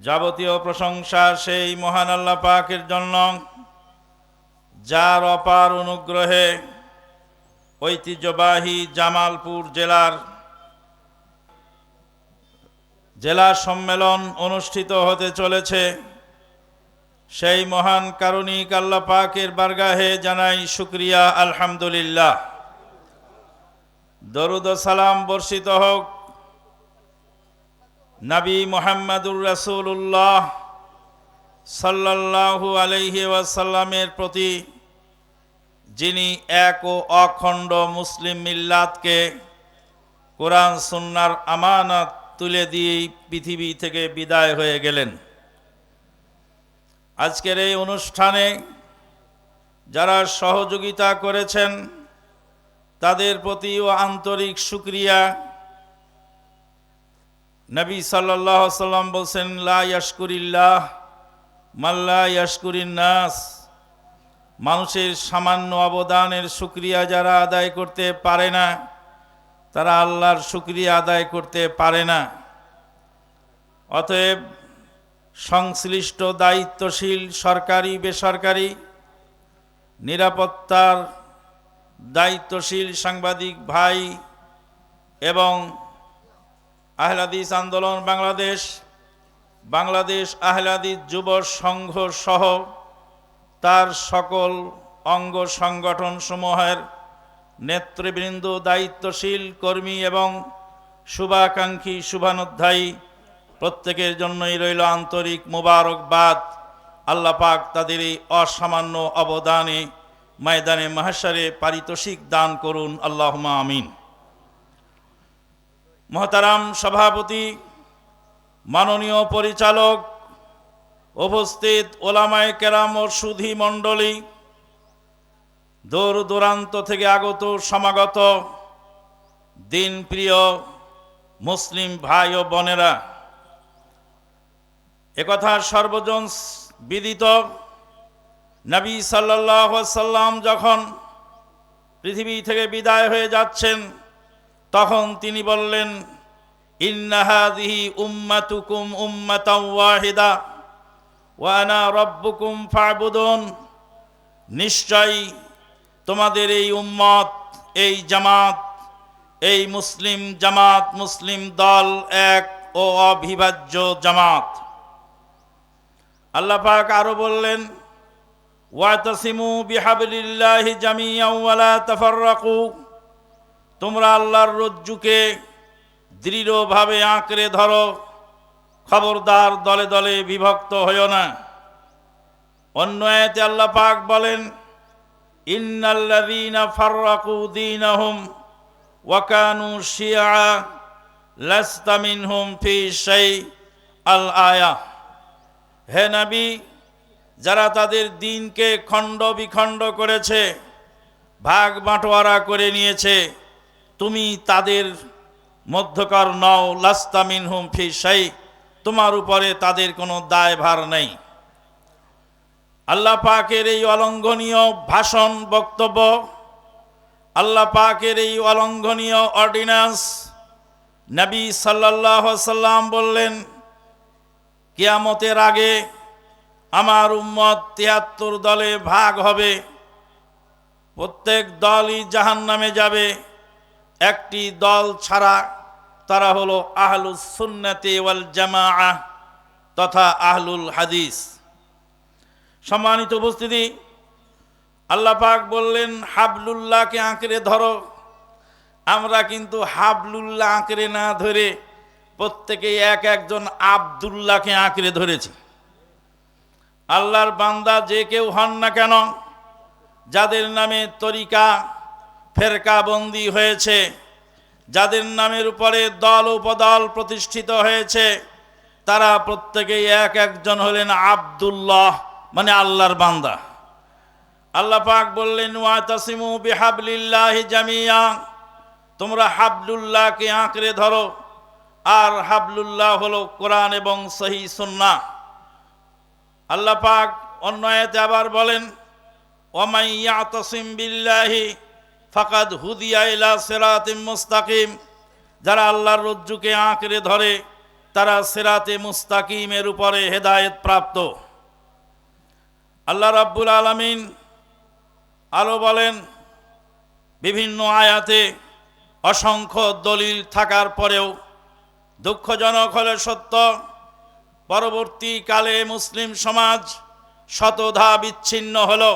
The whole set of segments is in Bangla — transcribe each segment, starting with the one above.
যাবতীয় প্রশংসা সেই মহান আল্লাহ পাকের জন্য, যার অপার অনুগ্রহে ঐতিহ্যবাহী জামালপুর জেলার জেলা সম্মেলন অনুষ্ঠিত হতে চলেছে। সেই মহান কারণিক আল্লাহ পাকের বারগাহে জানাই শুক্রিয়া, আলহামদুলিল্লাহ। দরুদ সালাম বর্ষিত হোক। নবী মোহাম্মদুর রাসূলুল্লাহ সাল্লাল্লাহু আলাইহি ওয়াসাল্লামের প্রতি যিনি এক ও অখণ্ড মুসলিম মিল্লাতকে কোরআন সুন্নার আমানত তুলে দিয়েই পৃথিবী থেকে বিদায় হয়ে গেলেন। আজকের এই অনুষ্ঠানে যারা সহযোগিতা করেছেন, তাদের প্রতিও আন্তরিক শুক্রিয়া। নবী সাল্লাহ সাল্লাম বলছেন, লা ইয়াশকুরিল্লাহ মাল্লা ইয়াশকুরিন নাস। মানুষের সামান্য অবদানের শুক্রিয়া যারা আদায় করতে পারে না, তারা আল্লাহর শুক্রিয়া আদায় করতে পারে না। অতএব সংশ্লিষ্ট দায়িত্বশীল সরকারি, বেসরকারি, নিরাপত্তার দায়িত্বশীল সাংবাদিক ভাই এবং আহলাদিস আন্দোলন বাংলাদেশ বাংলাদেশ আহলাদিস যুব সংঘ সহ তার সকল অঙ্গ সংগঠন সমূহের নেতৃবৃন্দ, দায়িত্বশীল, কর্মী এবং শুভাকাঙ্ক্ষী, শুভানুধ্যায়ী প্রত্যেকের জন্যই রইল আন্তরিক মুবারকবাদ। আল্লাহ পাক তাদের এই অসামান্য অবদানে ময়দানে মাহাসারে পারিতোষিক দান করুন। আল্লাহ আমিন। মহতারাম সভাপতি, মাননীয় পরিচালক, উপস্থিত ওলামায় কেরাম ও সুধি মণ্ডলী, দূর দূরান্ত থেকে আগত সমাগত দিন প্রিয় মুসলিম ভাই ও বোনেরা, একথা সর্বজন বিদিত। নবী সাল্লাহ সাল্লাম যখন পৃথিবী থেকে বিদায় হয়ে যাচ্ছেন তখন তিনি বললেন ইন্নাহাদিহি উম্মাতুকুম উম্মাতাও ওয়াহিদা ওয়ানা রব্বুকুম ফাবুদুন। নিশ্চয়ই তোমাদের এই উম্মত, এই জামাত, এই মুসলিম জামাত, মুসলিম দল এক ও অবিভাজ্য জামাত। আল্লাহ পাক আরও বললেন ওয়াতাসিমু বিহাবলিল্লাহি জামিয়াও ওয়ালা তাফাররাকু। তোমরা আল্লাহর রজ্জুকে দৃঢ়ভাবে আঁকড়ে ধরো। খবরদার দলে দলে বিভক্ত হইও না। অন্য আয়াতে আল্লাহ পাক বলেন, ইন্নাল্লাযীনা ফাররাকু দীনাহুম ওয়া কানু শিয়া লাস্তা মিনহুম ফি শাই আল আয়া। হে নবী, যারা তাদের দিনকে খণ্ড বিখণ্ড করেছে, ভাগ বাঁটোয়ারা করে নিয়েছে তুমি তাদের মধ্যকার নও লাস্তামিন হুম ফি সাই তোমার উপরে তাদের কোনো দায়ভার নেই। আল্লাহ পাকের এই অলঙ্ঘনীয় ভাষণ, বক্তব্য, আল্লাহ পাকের এই অলঙ্ঘনীয় অর্ডিন্যান্স, নবী সাল্লাহ সাল্লাম বললেন, কেয়ামতের আগে আমার উম্মত তিয়াত্তর দলে ভাগ হবে, প্রত্যেক দলই জাহান নামে যাবে। একটি দল ছাড়া তারা হলো আহলুস সুন্নাতে ওয়াল জামা তথা আহলুল হাদিস। সম্মানিত উপস্থিতি, আল্লাহ পাক বললেন, হাবলুল্লাহকে আঁকড়ে ধরো। আমরা কিন্তু হাবলুল্লাহ আঁকড়ে না ধরে প্রত্যেকেই এক একজন আবদুল্লাহকে আঁকড়ে ধরেছি। আল্লাহর বান্দা যে কেউ হন না কেন, যাদের নামে তরিকা ফেরকাবন্দি হয়েছে, যাদের নামের উপরে দল উপদল প্রতিষ্ঠিত হয়েছে, তারা প্রত্যেকেই এক একজন হলেন আবদুল্লাহ মানে আল্লাহর বান্দা। আল্লাহ পাক বললেন, ওয়াতাসিমু বিহাবলিল্লাহ জামিয়া তোমরা হাবলুল্লাহকে আঁকড়ে ধরো, আর হাবলুল্লাহ হলো কোরআন এবং সহি সুন্না আল্লাহ পাক অন্য আবার বলেন ওমাই তসিম বিল্লাহি ফাকাদ হুদিয়া ইলা সেরাতে মুস্তাকিম। যারা আল্লাহর রজ্জুকে আঁকড়ে ধরে, তারা সেরাতে মুস্তাকিমের উপরে হেদায়েত প্রাপ্ত। আল্লাহ রাব্বুল আলামিন আরও বলেন, বিভিন্ন আয়াতে অসংখ্য দলিল থাকার পরেও দুঃখজনক হলে সত্য, পরবর্তীকালে মুসলিম সমাজ শতধা বিচ্ছিন্ন হলো।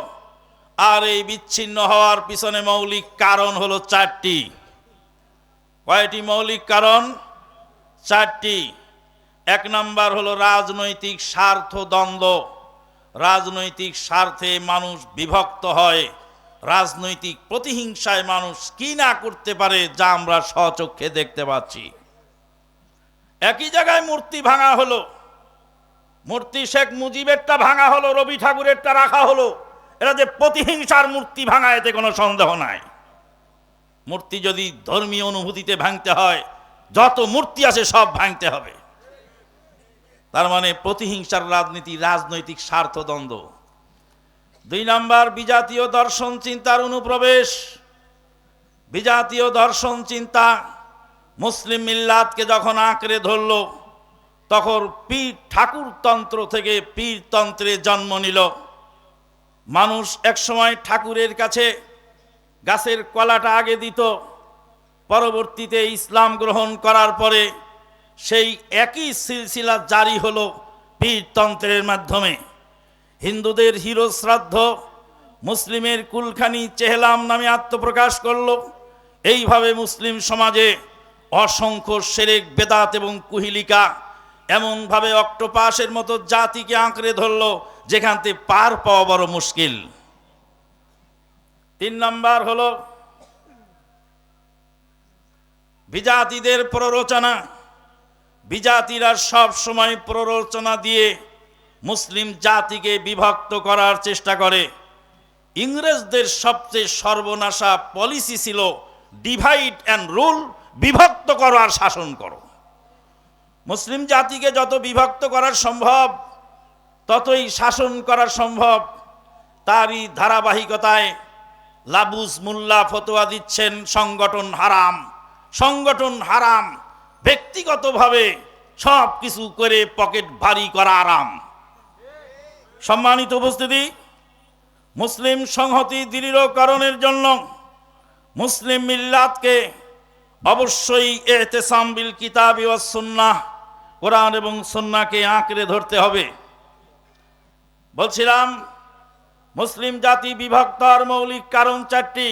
আর এই বিচ্ছিন্ন হওয়ার পিছনে মৌলিক কারণ হলো চারটি। কয়টি মৌলিক কারণ? চারটি। এক নাম্বার হলো রাজনৈতিক স্বার্থ দ্বন্দ্ব। রাজনৈতিক স্বার্থে মানুষ বিভক্ত হয়। রাজনৈতিক প্রতিহিংসায় মানুষ কি না করতে পারে যা আমরা স্বচক্ষে দেখতে পাচ্ছি। একই জায়গায় মূর্তি ভাঙা হলো। মূর্তি শেখ মুজিবেরটা ভাঙা হলো, রবি ঠাকুরেরটা রাখা হলো। এরা যে প্রতিহিংসার মূর্তি ভাঙা এতে কোনো সন্দেহ নাই। মূর্তি যদি ধর্মীয় অনুভূতিতে ভাঙতে হয়, যত মূর্তি আছে সব ভাঙতে হবে। তার মানে প্রতিহিংসার রাজনীতি, রাজনৈতিক স্বার্থদ্বন্দ্ব। দুই নাম্বার, বিজাতীয় দর্শন চিন্তার অনুপ্রবেশ। বিজাতীয় দর্শন চিন্তা, মুসলিম মিল্লাতকে যখন আঁকড়ে ধরল, তখন পীর ঠাকুরতন্ত্র থেকে পীরতন্ত্রে জন্ম নিল। মানুষ একসময় ঠাকুরের কাছে গাছের কলাটা আগে দিত, পরবর্তীতে ইসলাম গ্রহণ করার পরে সেই একই সিলসিলা জারি হলো পীরতন্ত্রের মাধ্যমে। হিন্দুদের হিরো শ্রাদ্ধ, মুসলিমের কুলখানি চেহলাম নামে আত্মপ্রকাশ করল। এইভাবে মুসলিম সমাজে অসংখ্য সেরেক, বেদাত এবং কুহিলিকা এমনভাবে অক্টোপাসের মতো জাতিকে আঁকড়ে ধরল যেখান থেকে পার পাওয়া বড় মুশকিল। তিন নম্বর হল বিজাতিদের প্ররোচনা। বিজাতিরা সব সময় প্ররোচনা দিয়ে মুসলিম জাতিকে বিভক্ত করার চেষ্টা করে। ইংরেজদের সবচেয়ে সর্বনাশা পলিসি ছিল ডিভাইড অ্যান্ড রুল, বিভক্ত করো আর শাসন করো। মুসলিম জাতিকে যত বিভক্ত করার সম্ভব ততই শাসন করা সম্ভব। তারই ধারাবাহিকতায় লাবুস মুল্লা ফতোয়া দিচ্ছেন সংগঠন হারাম। সংগঠন হারাম ব্যক্তিগতভাবে সব কিছু করে পকেট ভারী করা আরাম। সম্মানিত উপস্থিতি, মুসলিম সংহতি দৃঢ়করণের জন্য মুসলিম মিল্লাতকে অবশ্যই এহতেসাম বিল কিতাব সুন্নাহ, কোরআন এবং সুন্নাকে আঁকড়ে ধরতে হবে। বলছিলাম, মুসলিম জাতি বিভক্তর মৌলিক কারণ চারটি।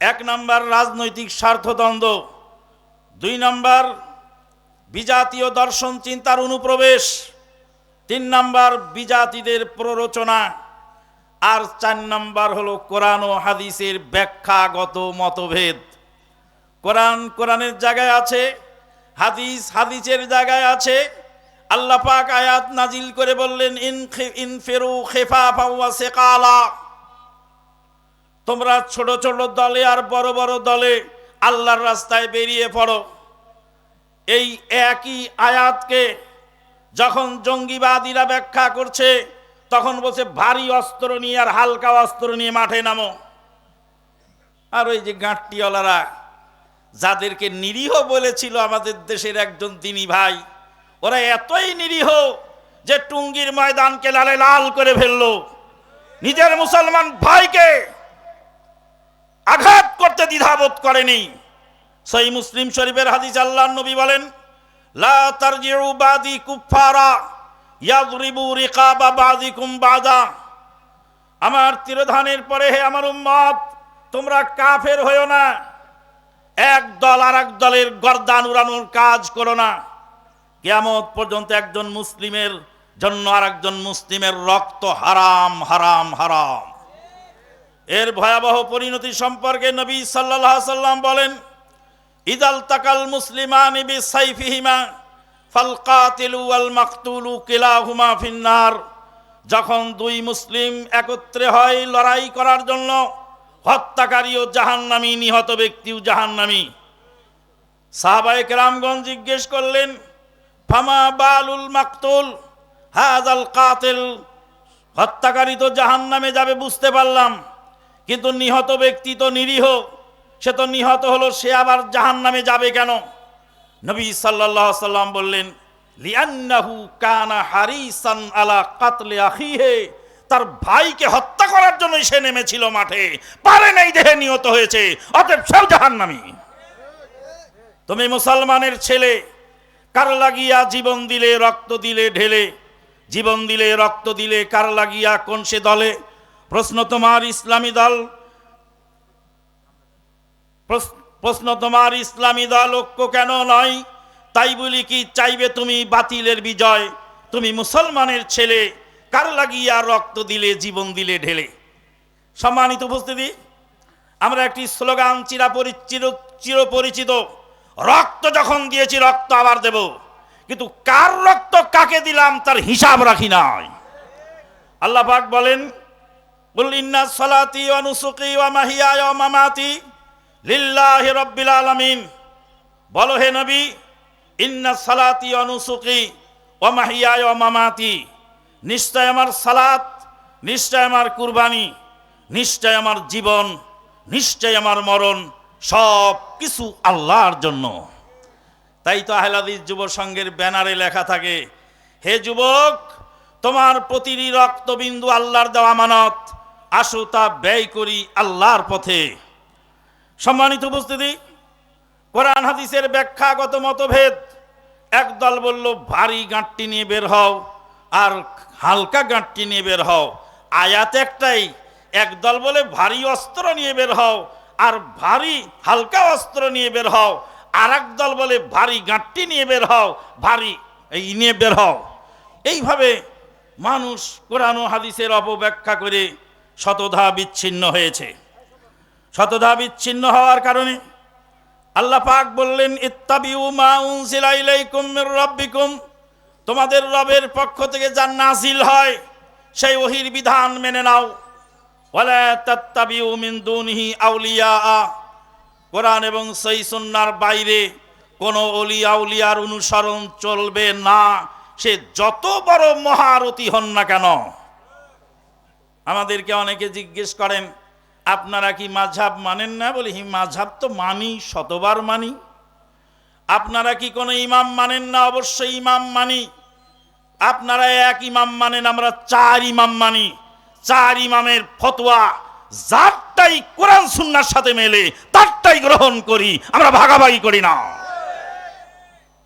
এক নম্বর রাজনৈতিক স্বার্থদ্বন্দ্ব, দুই নম্বর বিজাতীয় দর্শন চিন্তার অনুপ্রবেশ, তিন নম্বর বিজাতিদের প্ররোচনা, আর চার নম্বর হলো কোরআন ও হাদিসের ব্যাখ্যাগত মতভেদ। কোরআন কোরআনের জায়গায় আছে, হাদিস হাদিসের জায়গায় আছে আল্লাহ পাক আয়াত নাজিল করে বললেন, ইন ইন ফেরু খেফা ওয়া সেকালা। তোমরা ছোট ছোট দলে আর বড় বড় দলে আল্লাহর রাস্তায় বেরিয়ে পড়ো। এই একই আয়াতকে যখন জঙ্গিবাদীরা ব্যাখ্যা করছে, তখন বলছে, ভারী অস্ত্র নিয়ে আর হালকা অস্ত্র নিয়ে মাঠে নামো। আর ওই যে গাঁটটিওয়ালারা যাদেরকে নিরীহ বলেছিল আমাদের দেশের একজন তিনি ভাই ওরা এতই নিরীহ যে টুঙ্গির ময়দানকে লালে লাল করে ফেলল। নিজের মুসলমান ভাইকে আঘাত করতে দ্বিধাবোধ করেনি। সেই মুসলিম শরীফের হাদিস আল্লাহ নবী বলেন, লা তারজিউ বাদি কুফারা ইয়াদরিবু রিকাবা আমার তিরোধানের পরে হে আমার উম্মত, তোমরা কাফের হইও না। এক দল আর এক দলের গর্দান উড়ানোর কাজ করো না। কেয়ামত পর্যন্ত একজন মুসলিমের জন্য আর একজন মুসলিমের রক্ত হারাম হারাম হারাম। এর ভয়াবহ পরিণতি সম্পর্কে নবী সাল্লাহ সাল্লাম বলেন, ইদাল তাকাল মুসলিমান বি সাইফিহিমা ফাল কাতিলু ওয়াল মাকতুলু কিলাহুমা ফিন্নার। যখন দুই মুসলিম একত্রে হয় লড়াই করার জন্য হত্যাকারী ও জাহান্নামী, নিহত ব্যক্তিও জাহান্নামী। সাহাবায়ে কেরামগঞ্জ জিজ্ঞেস করলেন ফামা বালুল মাকতুল, হাজাল কাতিল। হত্যাকারী তো জাহান্নামে যাবে, বুঝতে পারলাম। কিন্তু নিহত ব্যক্তি তো নিরীহ। সে তো নিহত হলো, সে আবার জাহান নামে যাবে কেন? নবী আলাইহি সাল্লাম বললেন, লিআন্নাহু কানা হারিসান আলা কাতলে আখিহে। তার ভাইকে হত্যা করার জন্য সে নেমেছিল মাঠে। পারে নাই দেহে নিহত হয়েছে, অতএব সব জাহান্নামী। তুমি মুসলমানের ছেলে কার লাগিয়া জীবন দিলে, রক্ত দিলে ঢেলে? জীবন দিলে, রক্ত দিলে কার লাগিয়া কোন সে দলে? প্রশ্ন তোমার ইসলামী দল। প্রশ্ন তোমার ইসলামী দল ঐক্য কেন নয়? তাই বলি কি, চাইবে তুমি বাতিলের বিজয়। তুমি মুসলমানের ছেলে। কার লাগিয়া রক্ত দিলে, জীবন দিলে ঢেলে? সম্মানিত উপস্থিতি, আমরা একটি স্লোগান চিরাপরিচিত, চিরপরিচিত রক্ত যখন দিয়েছি, রক্ত আবার দেব। কিন্তু কার রক্ত কাকে দিলাম তার হিসাব রাখি নাই। আল্লাহ পাক বলেন বল ইন্না সালাতি ওয়া নুসুকি ওয়া মাহিয়ায়া ওয়া মামাতি লিল্লাহি রাব্বিল আলামিন। বলো হে নবী, ইন্না সালাতি ওয়া নুসুকি ওয়া মাহিয়ায়া ওয়া মামাতি। নিশ্চয় আমার সালাত, নিশ্চয় আমার কুরবানি, নিশ্চয় আমার জীবন, নিশ্চয় আমার মরণ সব কিছু আল্লাহর জন্য। তাই তো আহলাদিস যুব সংঘের ব্যানারে লেখা থাকে, হে যুবক, তোমার প্রতিটি রক্তবিন্দু আল্লাহর দেওয়া মানত আসো তা ব্যয় করি আল্লাহর পথে। সম্মানিত উপস্থিতি, কোরআন হাদিসের ব্যাখ্যাগত মতভেদ, একদল বলল, ভারী গাঁটটি নিয়ে বের হও আর হালকা গাঁটটি নিয়ে বের হও। আয়াত একটাই, একদল বলে, ভারী অস্ত্র নিয়ে বের হও আর ভারী হালকা অস্ত্র নিয়ে বের হও। আর দল বলে ভারী গাঁটটি নিয়ে বের হও, ভারী এই নিয়ে বের হও। এইভাবে মানুষ কোরআন হাদিসের অপব্যাখ্যা করে শতধা বিচ্ছিন্ন হয়েছে। শতধা বিচ্ছিন্ন হওয়ার কারণে আল্লাহ পাক বললেন, ইত্তাবিউ তোমাদের রবের পক্ষ থেকে যা নাজিল হয়, সেই ওহির বিধান মেনে নাও। ওয়ালা তাত্তাবিউ মিন আউলিয়া। কোরআন এবং সই সুন্নার বাইরে কোনো অলি আউলিয়ার অনুসরণ চলবে না। সে যত বড় মহারতি হন না কেন? আমাদেরকে অনেকে জিজ্ঞেস করেন, আপনারা কি মাঝাব মানেন না? বলি, হি মাঝাব তো মানি, শতবার মানি। আপনারা কি কোনো ইমাম মানেন না? অবশ্যই ইমাম মানি। আপনারা এক ইমাম মানেন, আমরা চার ইমাম মানি। চার ইমামের ফতোয়া, যারটাই কোরআন সুন্নার সাথে মেলে, তারটাই গ্রহণ করি, আমরা ভাগাভাগি করি না।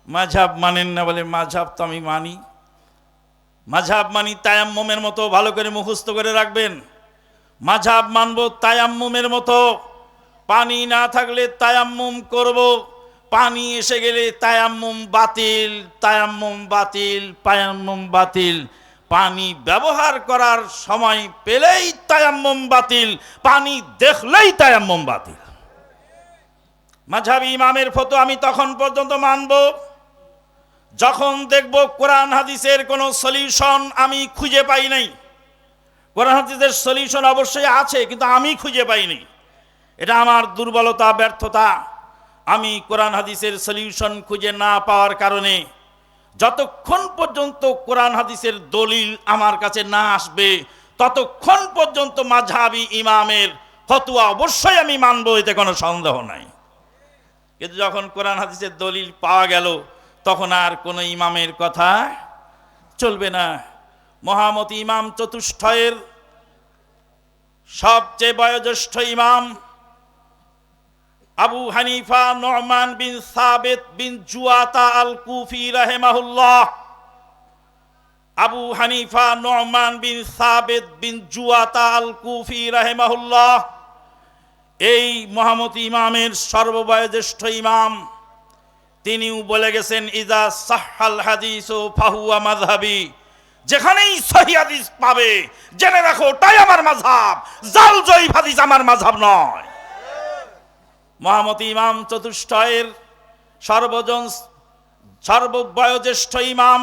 মাঝাব মানেন না বলে মাঝাব তো আমি মানি। মাঝাব মানি তায়াম্মমের মতো ভালো করে মুখস্থ করে রাখবেন। মাঝাব মানব তায়াম্মুমের মতো। পানি না থাকলে তায়াম্মুম করব। পানি এসে গেলে তায়াম্মুম বাতিল তায়াম্মুম বাতিল, পায়াম্মুম বাতিল। পানি ব্যবহার করার সময় পেলেই তায়াম্মম বাতিল, পানি দেখলেই তায়াম্মুম বাতিল। মাঝাবি ইমামের ফটো আমি তখন পর্যন্ত মানব। যখন দেখব কোরআন হাদিসের কোনো সলিউশন আমি খুঁজে পাই নাই। কোরআন হাদিসের সলিউশন অবশ্যই আছে, কিন্তু আমি খুঁজে পাইনি এটা আমার দুর্বলতা, ব্যর্থতা। আমি কোরআন হাদিসের সলিউশন খুঁজে না পাওয়ার কারণে যতক্ষণ পর্যন্ত কোরআন হাদিসের দলিল আমার কাছে না আসবে, ততক্ষণ পর্যন্ত মাঝহাবি ইমামের ফতুয়া অবশ্যই আমি মানব, এতে কোনো সন্দেহ নাই। কিন্তু যখন কোরআন হাদিসের দলিল পাওয়া গেল, তখন আর কোনো ইমামের কথা চলবে না। মহামতি ইমাম চতুষ্ঠয়ের সবচেয়ে বয়োজ্যেষ্ঠ ইমাম আবু হানিফা নরমান বিন সাবেত বিন জুয়াতা আল কুফি রাহেমাহুল্লাহ। আবু হানিফা নরমান বিন সাবেত বিন জুয়াতা আল কুফি রাহেমাহুল্লাহ। এই মহামতি ইমামের সর্ববয়োজ্যেষ্ঠ ইমাম। তিনিও বলে গেছেন ইজা সাহাল হাদিস ও ফাহুয়া মাযহাবি। যেখানেই সহি হাদিস পাবে, জেনে রাখো, ওটাই আমার মাঝহাব জাল জয়ীফ হাদিস আমার মাঝহাব নয়। মহামতি ইমাম চতুষ্টয়ের সর্বজন সর্ববয়োজ্যেষ্ঠ ইমাম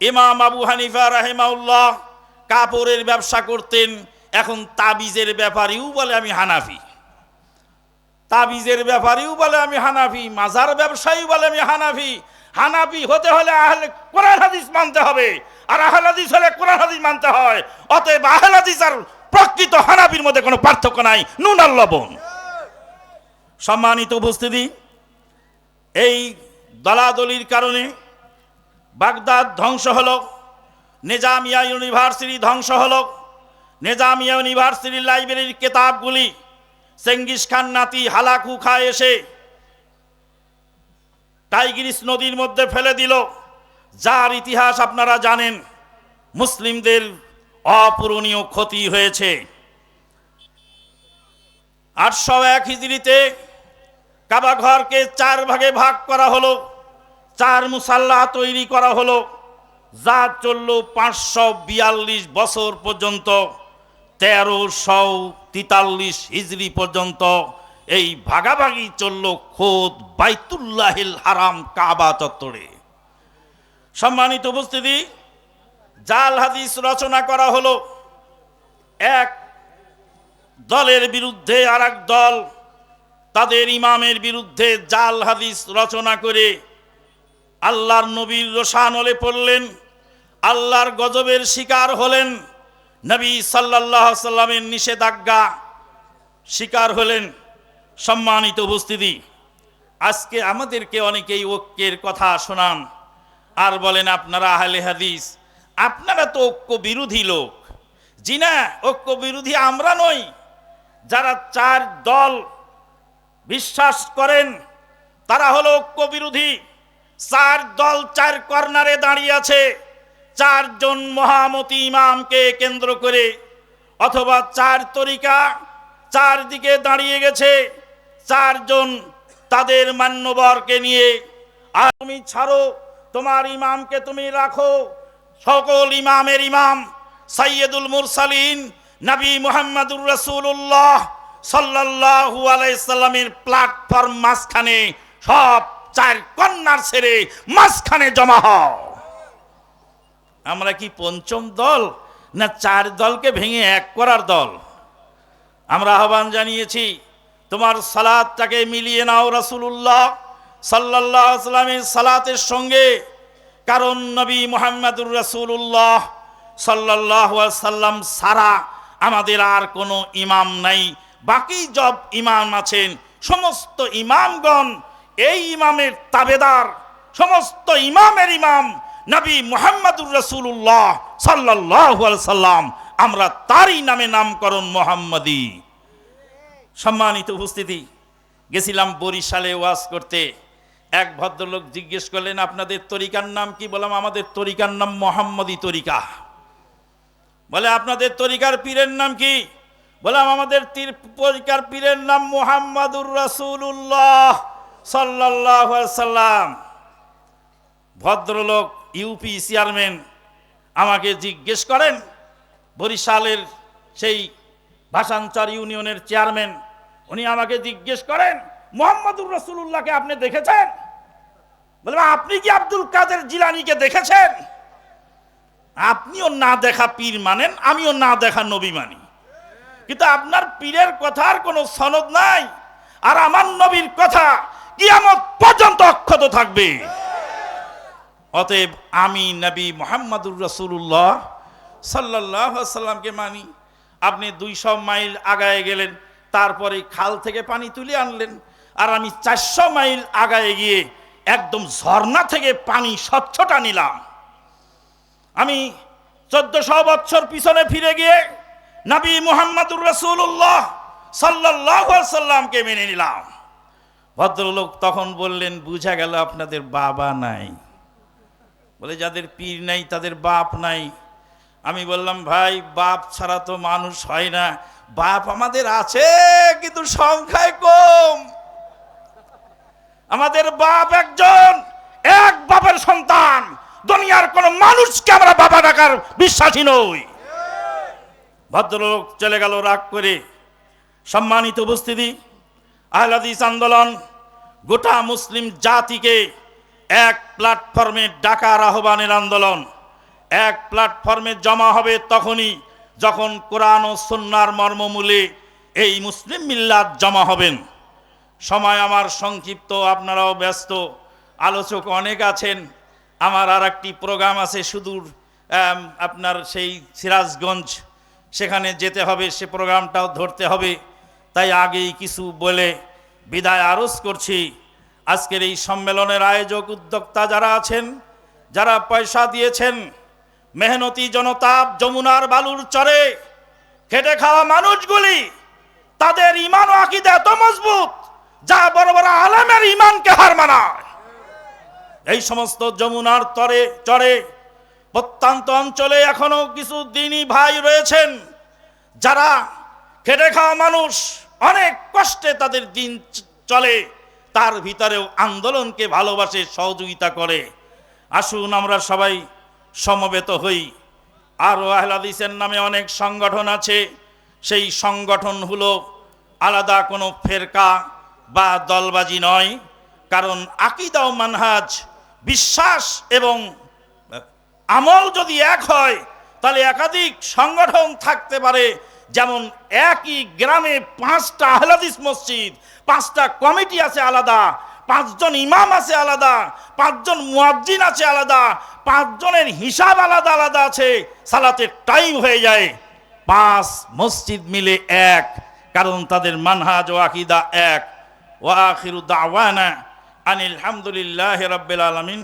ইমাম আবু হানিফা রাহেমাউল্লাহ কাপড়ের ব্যবসা করতেন, এখন তাবিজের ব্যাপারেও বলে আমি হানাফি। তাবিজের ব্যাপারেও বলে আমি হানাফি, মাজার ব্যবসায়ী বলে আমি হানাফি। হানাফি হতে হলে আহলে কোরআন হাদিস মানতে হবে, আর আহল হাদিস হলে কোরআন হাদিস মানতে হয়। অতএব আহল হাদিস আর প্রকৃত হানাফির মধ্যে কোনো পার্থক্য নাই, নুন আর লবণ। সম্মানিত উপস্থিতি, এই দলাদলির কারণে বাগদাদ ধ্বংস হল, নিজামিয়া ইউনিভার্সিটি ধ্বংস হল, নিজামিয়া ইউনিভার্সিটির লাইব্রেরির কেতাবগুলি চেঙ্গিস খান নাতি হালাকু খায় এসে টাইগ্রিস নদীর মধ্যে ফেলে দিল। যার ইতিহাস আপনারা জানেন, মুসলিমদের অপূরণীয় ক্ষতি হয়েছে। আটশো এক হিজড়িতে কাবা ঘরকে চার ভাগে ভাগ করা হলো। চার মুসাল্লা তৈরি করা হলো। যা চলল পাঁচশো বিয়াল্লিশ বছর পর্যন্ত, তেরোশো তিতাল্লিশ হিজড়ি পর্যন্ত। এই ভাগাভাগি চলল খোদ বাইতুল্লাহিল হারাম কাবা চত্বরে। সম্মানিত উপস্থিতি, জাল হাদিস রচনা করা হলো। এক দলের বিরুদ্ধে আর দল তাদের ইমামের বিরুদ্ধে জাল হাদিস রচনা করে আল্লাহর নবীর রোশানলে পড়লেন, আল্লাহর গজবের শিকার হলেন, নবী সাল্লাহ সাল্লামের নিষেধাজ্ঞা শিকার হলেন। সম্মানিত উপস্থিতি, আজকে আমাদেরকে অনেকেই ঐক্যের কথা শোনান। আর বলেন, আপনারা আহলে হাদিস, আপনারা তো ঐক্য বিরোধী লোক। জি না ঐক্য বিরোধী আমরা নই, যারা চার দল বিশ্বাস করেন, তারা হলো ঐক্য বিরোধী চার দল চার কর্নারে দাঁড়িয়ে আছে। চারজন মহামতি ইমামকে কেন্দ্র করে, অথবা চার তরিকা চার দিকে দাঁড়িয়ে গেছে। চারজন তাদের মান্যবরকে নিয়ে, আর তুমি ছাড়ো, তোমার ইমামকে তুমি রাখো। সকল ইমামের ইমাম সাইয়েদুল মুরসালিন, নবী মুহাম্মদুর রাসূলুল্লাহ সাল্লাল্লাহু আলাইহি সাল্লামের প্ল্যাটফর্ম মাঝখানে সব চার কন্যার ছেড়ে মাঝখানে জমা হও। আমরা কি পঞ্চম দল না চার দলকে ভেঙে এক করার দল? আমরা আহ্বান জানিয়েছি, তোমার সালাদটাকে মিলিয়ে নাও রাসূলুল্লাহ সাল্লাল্লাহু আলাইহি সাল্লামের সালাতের সঙ্গে। কারণ নবী মুহাম্মদুর রাসূলুল্লাহ আলাইহি সাল্লাম সারা আমাদের আর কোনো ইমাম নাই। বাকি জব ইমাম আছেন, সমস্ত ইমামগণ, এই ইমামের তাবেদার, সমস্ত ইমামের ইমাম নবী মুহাম্মদুর রাসূলুল্লাহ সাল্লাল্লাহু আলাইহি সাল্লাম, আমরা তারই নামে নামকরণ মোহাম্মদী। সম্মানিত উপস্থিতি, গেছিলাম বরিশালে ওয়াজ করতে। এক ভদ্রলোক জিজ্ঞেস করলেন, আপনাদের তরিকার নাম কি? বললাম, আমাদের তরিকার নাম মোহাম্মদী তরিকা। বলে, আপনাদের তরিকার পীরের নাম কি? বললাম, আমাদের তীর পরিকার পীরের নাম মোহাম্মদুর রাসূলুল্লাহ সাল্লাল্লাহু আলাইহি সাল্লাম। ভদ্রলোক, ইউপি চেয়ারম্যান, আমাকে জিজ্ঞেস করেন, বরিশালের সেই ভাষাঞ্চর ইউনিয়নের চেয়ারম্যান, উনি আমাকে জিজ্ঞেস করেন, মোহাম্মদুর রসুল্লাহকে আপনি দেখেছেন? বললাম, আপনি কি আব্দুল কাদের জিলানিকে দেখেছেন? আপনিও না দেখা পীর মানেন, আমিও না দেখা নবী মানি। কিন্তু আপনার পীরের কথার কোনো সনদ নাই, আর আমার নবীর কথা কিয়ামত পর্যন্ত অক্ষত থাকবে। অতএব আমি নবী মোহাম্মদুর রসুল্লাহ সাল্লাহ সাল্লামকে মানি, আপনি দুইশো মাইল আগায় গেলেন, তারপরে খাল থেকে পানি তুলে আনলেন, আর আমি চারশো মাইল আগায় গিয়ে একদম ঝর্ণা থেকে পানি স্বচ্ছটা নিলাম। আমি চোদ্দশো বছর পিছনে ফিরে গিয়ে নবী মুহাম্মদুর রসুল্লাহ সাল্লাহ সাল্লামকে মেনে নিলাম। ভদ্রলোক তখন বললেন, বুঝা গেল আপনাদের বাবা নাই। বলে, যাদের পীর নাই, তাদের বাপ নাই। আমি বললাম, ভাই, বাপ ছাড়া তো মানুষ হয় না। বাপ আমাদের আছে, কিন্তু সংখ্যায় কম। আমাদের বাপ একজন, এক বাপের সন্তান। দুনিয়ার কোন মানুষকে আমরা বাবা ডাকার বিশ্বাসী নই। ভদ্রলোক চলে গেল রাগ করে। সম্মানিত উপস্থিতি, আহলাদিস আন্দোলন গোটা মুসলিম জাতিকে এক প্ল্যাটফর্মে ডাকার আহ্বানের আন্দোলন। এক প্ল্যাটফর্মে জমা হবে তখনই যখন কোরআন ও সন্ন্যার মর্মমূলে এই মুসলিম মিল্লাত জমা হবেন। সময় আমার সংক্ষিপ্ত, আপনারাও ব্যস্ত। আলোচক অনেক আছেন। আমার আর একটি প্রোগ্রাম আছে সুদূর আপনার সেই সিরাজগঞ্জ সেখানে যেতে হবে, সে প্রোগ্রামটাও ধরতে হবে। তাই আগেই কিছু বলে বিদায় আরজ করছি। আজকের এই সম্মেলনের আয়োজক উদ্যোক্তা যারা আছেন, যারা পয়সা দিয়েছেন, মেহনতি জনতা যমুনার বালুর চরে, খেটে খাওয়া মানুষগুলি, তাদের ইমান এত মজবুত, যা বড় বড় আলেমের ইমানকে হার মানায়। এই সমস্ত যমুনার তরে, চরে প্রত্যন্ত অঞ্চলে এখনও কিছু দিনই ভাই রয়েছেন, যারা খেটে খাওয়া মানুষ, অনেক কষ্টে তাদের দিন চলে। তার ভিতরেও আন্দোলনকে ভালোবাসে, সহযোগিতা করে। আসুন আমরা সবাই সমবেত হই। আরও আহলাদিসের নামে অনেক সংগঠন আছে। সেই সংগঠন হলো আলাদা কোনো ফেরকা বা দলবাজি নয়, কারণ আকিদা ও মানহাজ, বিশ্বাস এবং আমল যদি এক হয়, তাহলে একাধিক সংগঠন থাকতে পারে। যেমন একই গ্রামে পাঁচটা আহলাদিস মসজিদ, পাঁচটা কমিটি আছে আলাদা, পাঁচজন ইমাম আছে আলাদা, পাঁচজন মুয়াজ্জিন আছে আলাদা, পাঁচজনের হিসাব আলাদা আলাদা আছে, সালাতের টাইম হয়ে যায়। পাঁচ মসজিদ মিলে এক, কারণ তাদের মানহাজ ও আকিদা এক। ওয়া আখিরু দাওয়ানা আনিল হামদুলিল্লাহি রাব্বিল আলামিন।